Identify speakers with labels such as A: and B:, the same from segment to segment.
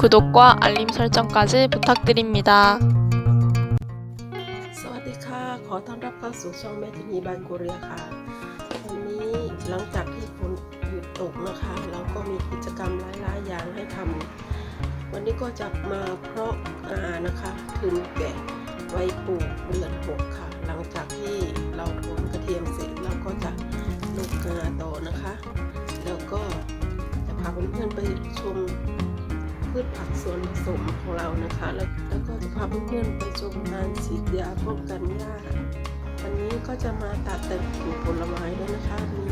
A: 구독과 알림 설정까지 부탁드립니다.
B: สวัสดีค่ะ ขอต้อนรับเข้าสู่ช่องแม่ทินีบานกุเรียค่ะ วันนี้หลังจากที่ฝนหยุดตกนะคะ เราก็มีกิจกรรมหลายๆอย่างให้ทำวันนี้ก็จะมาเพาะอานะคะทุนแกะไว้ปลูกเดือนหกค่ะ หลังจากที่เราโทนกระเทียมเสร็จเราก็จะลูกงาต่อนะคะ แล้วก็จะพาเพื่อนๆไปชม พืชผักสวนผสมของเรานะคะ แล้วแล้วก็จะพาเพื่อนๆไปชมงานฉีดยาป้องกันหญ้าวันนี้ก็จะมาตัดแต่งปลูกผลไม้ด้วยนะคะ มี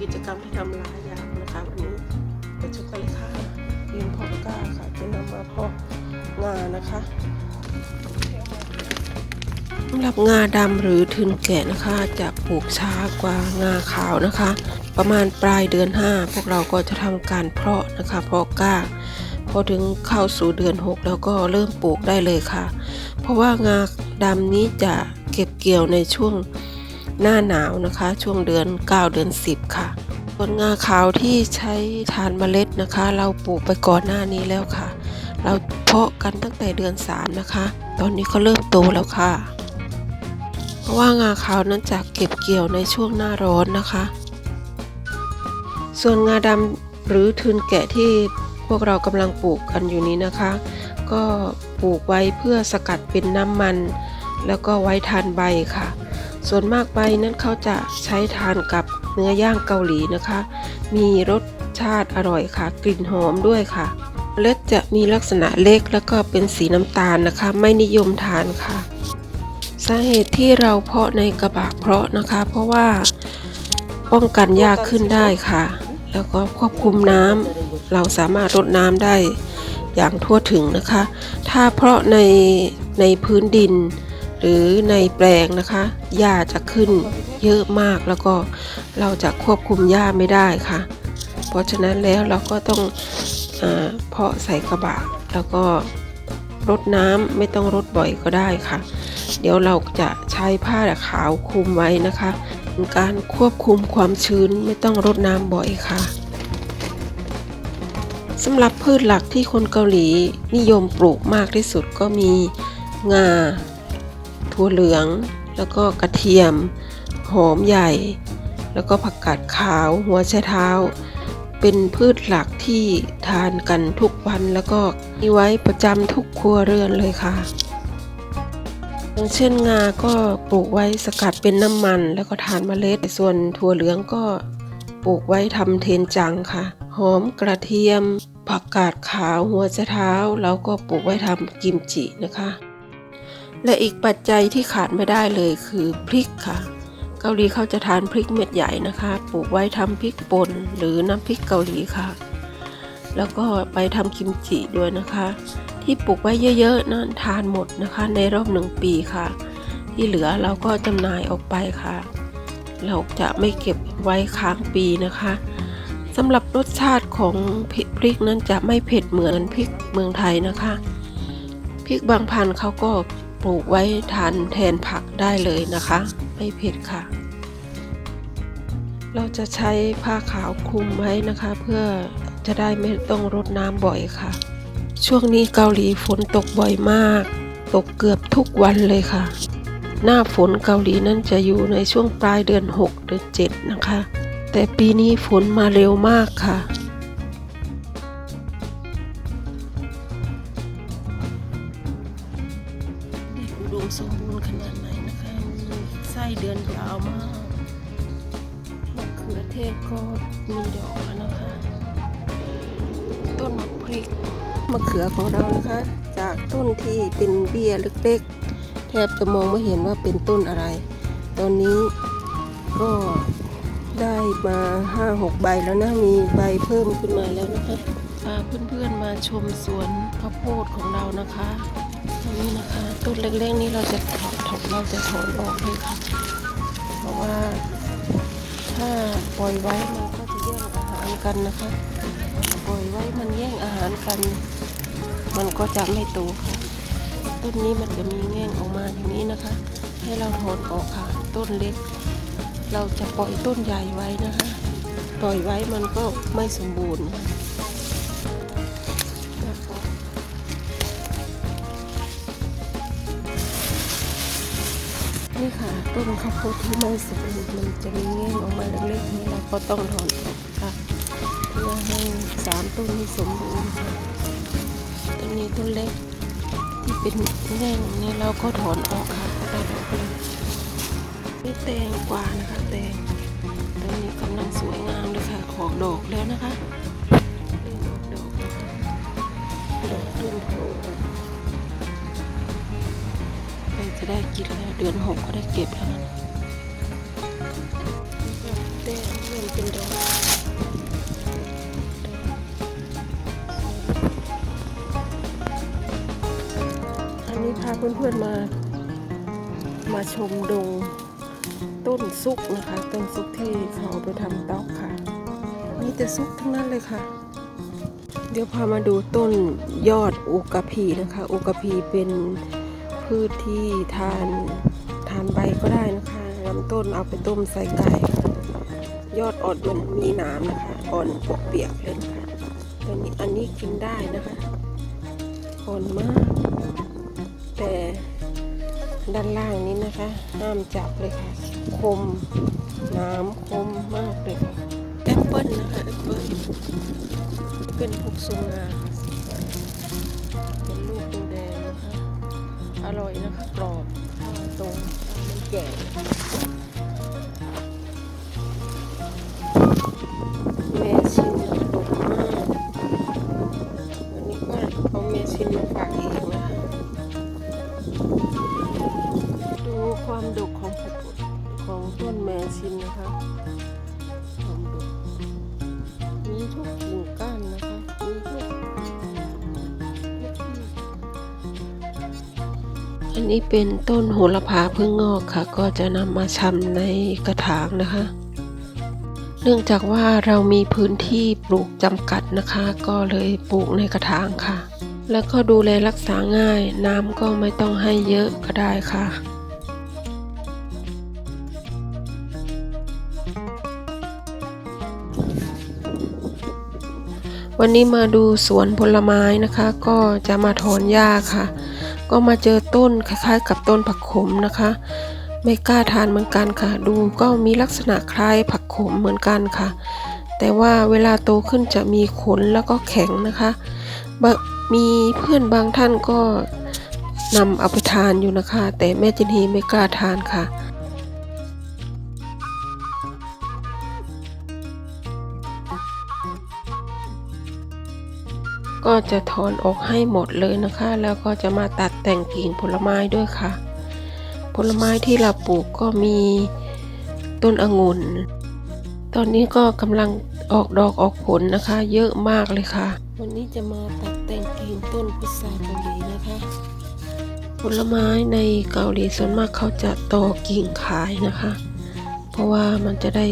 B: กิจกรรมให้ทำหลายอย่างนะคะ วันนี้ไปชมกันเลยค่ะเรียนพาะกล้าค่ะ จะนำมาเพาะงานะคะสำหรับงาดำหรือทึนแกะนะคะจะปลูกช้ากว่างาขาวนะคะ ประมาณปลายเดือน 5 พวกเราก็จะทำการเพาะนะคะเพาะก้า พอถึงเข้าสู่เดือน 6 แล้วก็เริ่มปลูกได้เลยค่ะ เพราะว่างาดำนี้จะเก็บเกี่ยวในช่วงหน้าหนาวนะคะ ช่วงเดือน 9 เดือน 10 ค่ะส่วนงาขาวที่ใช้ทานเมล็ดนะคะ เราปลูกไปก่อนหน้านี้แล้วค่ะ เราเพาะกันตั้งแต่เดือน 3 นะคะ ตอนนี้ก็เริ่มโตแล้วค่ะ เพราะว่างาขาวนั้นจะเก็บเกี่ยวในช่วงหน้าร้อนนะคะ ส่วนงาดำหรือทุนแกะที่ พวกเรากำลังปลูกกันอยู่นี้นะคะ ก็ปลูกไว้เพื่อสกัดเป็นน้ำมัน แล้วก็ไว้ทานใบค่ะ ส่วนมากใบนั้นเขาจะใช้ทานกับเนื้อย่างเกาหลีนะคะ มีรสชาติอร่อยค่ะ กลิ่นหอมด้วยค่ะเล็ดจะมีลักษณะเล็กแล้วก็เป็นสีน้ำตาลนะคะ ไม่นิยมทานค่ะ สาเหตุที่เราเพาะในกระบะเพาะนะคะ เพราะว่าป้องกันยากขึ้นได้ค่ะ แล้วก็ควบคุมน้ำเราสามารถรดน้ำได้อย่างทั่วถึงนะคะ ถ้าเพาะในในพื้นดิน หรือในแปลงนะคะหญ้าจะขึ้นเยอะมากแล้วก็เราจะควบคุมหญ้าไม่ได้ค่ะ เพราะฉะนั้นแล้วเราก็ต้องเอเพาะใส่กระบะ แล้วก็รดน้ำไม่ต้องรดบ่อยก็ได้ค่ะ เดี๋ยวเราจะใช้ผ้าขาวคลุมไว้นะคะ การควบคุมความชื้นไม่ต้องรดน้ำบ่อยค่ะสำหรับพืชหลักที่คนเกาหลีนิยมปลูกมากที่สุดก็มีงาถั่วเหลือง แล้วก็กระเทียม หอมใหญ่ แล้วก็ผักกาดขาว หัวไชเท้า เป็นพืชหลักที่ทานกันทุกวันแล้วก็มีไว้ประจำทุกครัวเรือนเลยค่ะ อย่างเช่นงาก็ปลูกไว้สกัดเป็นน้ำมัน แล้วก็ทานเมล็ด ส่วนถั่วเหลืองก็ปลูกไว้ทำเทนจังค่ะ หอมกระเทียม ผักกาดขาวหัวไชเท้าแล้วก็ปลูกไว้ทำกิมจินะคะ และอีกปัจจัยที่ขาดไม่ได้เลยคือพริกค่ะ เกาหลีเขาจะทานพริกเม็ดใหญ่นะคะ ปลูกไว้ทำพริกป่นหรือน้ำพริกเกาหลีค่ะ แล้วก็ไปทำกิมจิด้วยนะคะ ที่ปลูกไว้เยอะๆนั้นทานหมดนะคะ ในรอบหนึ่งปีค่ะ ที่เหลือเราก็จำหน่ายออกไปค่ะ เราจะไม่เก็บไว้ค้างปีนะคะสำหรับรสชาติของพริกนั้นจะไม่เผ็ดเหมือนพริกเมืองไทยนะคะพริกบางพันธุ์เขาก็ปลูกไว้ทานแทนผักได้เลยนะคะ ไม่เผ็ดค่ะ เราจะใช้ผ้าขาวคลุมไว้นะคะ เพื่อจะได้ไม่ต้องรดน้ำบ่อยค่ะ ช่วงนี้เกาหลีฝนตกบ่อยมาก ตกเกือบทุกวันเลยค่ะ หน้าฝนเกาหลีนั้นจะอยู่ในช่วงปลายเดือน 6 เดือน 7 นะคะ แต่ปีนี้ฝนมาเร็วมากค่ะ อุดมสมบูรณ์ขนาดไหนนะคะ มีไส้เดือนยาวมากมะเขือเทศก็มีดอกแล้วนะคะ ต้นมะพริก มะเขือของเรานะคะ จากต้นที่เป็นเบี้ยเล็กๆ แทบจะมองไม่เห็นว่าเป็นต้นอะไร ตอนนี้ก็ได้มาห้าหกใบแล้วนะ มีใบเพิ่มขึ้นมาแล้วนะคะพาเพื่อนๆมาชมสวนข้าวโพดของเรานะคะตรงนี้นะคะต้นเล็กๆนี้เราจะถอดถอดเราจะถอนออกเลยค่ะ เพราะว่าถ้าปล่อยไว้มันก็จะแย่งอาหารกันนะคะ ล่อยไว้มันแย่งอาหารกัน มันก็จะไม่โตค่ะ ต้นนี้มันจะมีแง่งออกมาอย่างนี้นะคะ ให้เราหดออกค่ะ ต้นเล็ก เราจะปล่อยต้นใหญ่ไว้นะคะ ปล่อยไว้มันก็ไม่สมบูรณ์นี่ค่ะต้นข้าวโพดที่ไม่สมบูรณ์มันจะมีแง่งออกมาเล็กๆนี่เราก็ต้องถอนออกค่ะ เพื่อให้สามต้นนี้สมบูรณ์ต้นนี้ต้นเล็กที่เป็นแง่งนี่เราก็ถอนออกค่ะตัดออกเลยนี่แตงกวานะคะแตงต้นนี้กำลังสวยงามเลยค่ะออกดอกแล้วนะคะเริ่มอกดอกดอกเริ่มโผล่ค่ะใกล้จะได้กินแล้วเดือนหกก็ได้เก็บแล้วนะแต่เริ่มเป็นดอก เพื่อนๆมา มาชมดงต้นซุกนะคะ ต้นซุกที่เขาไปทำเต๊อกค่ะมีแต่ซุกทั้งนั้นเลยค่ะ เดี๋ยวพามาดูต้นยอดอุกาพีนะคะอุกาพีเป็นพืชที่ทานทานใบก็ได้นะคะลำต้นเอาไปต้มใส่ไก่ ยอดอ่อนมันมีนามนะคะอ่อนปวกเปียกเลยนะคะตัวนี้อันนี้กินได้นะคะอ่อนมาก แต่ด้านล่างนี้นะคะ ห้ามจับเลยค่ะ คมน้ำคมมากเลยค่ะแอปเปิ้ลนะคะแอปเปิ้ลเป็นพวกสุงาเป็นลูกแดงนะคะ อร่อยนะคะกรอบตรงมันแก่ ความดกของผลของต้นแมชินนะคะความดกมีทุกกิ่งก้านนะคะมีทุกอันนี้เป็นต้นโหระพาเพิ่งงอกค่ะ ก็จะนำมาชำในกระถางนะคะ เนื่องจากว่าเรามีพื้นที่ปลูกจำกัดนะคะ ก็เลยปลูกในกระถางค่ะ แล้วก็ดูแลรักษาง่าย น้ำก็ไม่ต้องให้เยอะก็ได้ค่ะ วันนี้มาดูสวนผลไม้นะคะ ก็จะมาถอนหญ้าค่ะ ก็มาเจอต้นคล้ายๆ กับต้นผักขมนะคะ ไม่กล้าทานเหมือนกันค่ะ ดูก็มีลักษณะคล้ายผักขมเหมือนกันค่ะ แต่ว่าเวลาโตขึ้นจะมีขนแล้วก็แข็งนะคะ มีเพื่อนบางท่านก็นำเอาไปทานอยู่นะคะ แต่แม่จินฮีไม่กล้าทานค่ะ ก็จะถอนออกให้หมดเลยนะคะ แล้วก็จะมาตัดแต่งกิ่งผลไม้ด้วยค่ะ ผลไม้ที่เราปลูกก็มีต้นองุ่น ตอนนี้ก็กำลังออกดอกออกผลนะคะ เยอะมากเลยค่ะ วันนี้จะมาตัดแต่งกิ่งต้นพุทราเกาหลีนะคะ ผลไม้ในเกาหลีส่วนมากเขาจะต่อกิ่งขายนะคะ เพราะว่ามันจะได้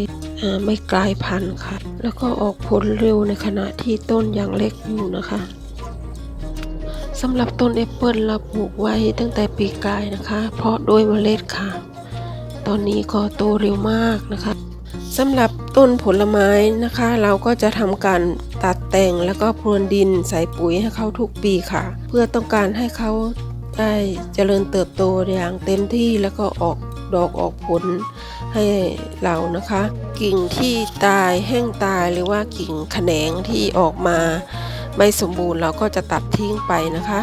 B: ไม่กลายพันธุ์ค่ะ แล้วก็ออกผลเร็วในขณะที่ต้นยังเล็กอยู่นะคะสำหรับต้นแอปเปิลเราปลูกไว้ตั้งแต่ปีกายนะคะ เพราะโดยเมล็ดค่ะ ตอนนี้ก็โตเร็วมากนะคะสำหรับต้นผลไม้นะคะ เราก็จะทำการตัดแต่งแล้วก็พรวนดินใส่ปุ๋ยให้เขาทุกปีค่ะ เพื่อต้องการให้เขาได้เจริญเติบโตอย่างเต็มที่แล้วก็ออกดอกออกผล ให้เรานะคะ กิ่งที่ตายแห้งตายหรือว่ากิ่งแขนงที่ออกมาไม่สมบูรณ์เราก็จะตัดทิ้งไปนะคะ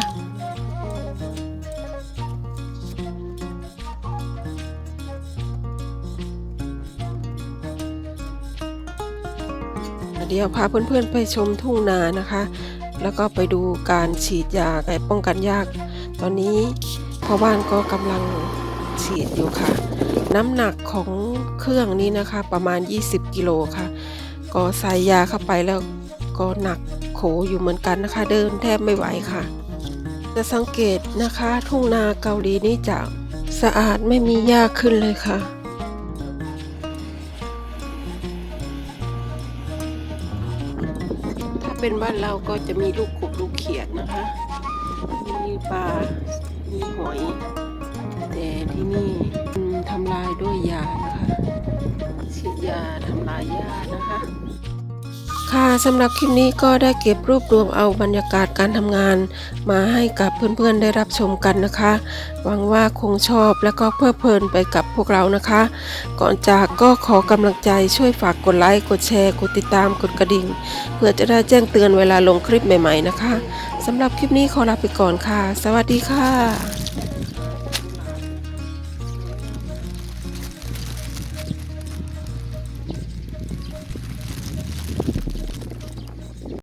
B: เดี๋ยวพาเพื่อนๆไปชมทุ่งนานะคะ แล้วก็ไปดูการฉีดยาไก่ป้องกันยาก ตอนนี้พ่อบ้านก็กำลังฉีดอยู่ค่ะ น้ำหนักของเครื่องนี้นะคะประมาณ 20 กิโลค่ะ ก็ใส่ยาเข้าไปแล้วก็หนักโขอยู่เหมือนกันนะคะ เดินแทบไม่ไหวค่ะ จะสังเกตนะคะ ทุ่งนาเกาหลีนี่จะสะอาดไม่มีหญ้าขึ้นเลยค่ะถ้าเป็นบ้านเราก็จะมีลูกกบลูกเขียดนะคะ มีปลา มีหอยำลายด้วยยานะคะฉีดยาทำลายหญ้านะคะ ค่ะสำหรับคลิปนี้ก็ได้เก็บรวบรวมเอาบรรยากาศการทำงาน มาให้กับเพื่อนๆได้รับชมกันนะคะ หวังว่าคงชอบและก็เพลิดเพลินไปกับพวกเรานะคะ ก่อนจากก็ขอกำลังใจช่วยฝากกดไลค์กดแชร์กดติดตามกดกระดิ่ง เพื่อจะได้แจ้งเตือนเวลาลงคลิปใหม่ ๆนะคะสำหรับคลิปนี้ขอลาไปก่อนค่ะ สวัสดีค่ะ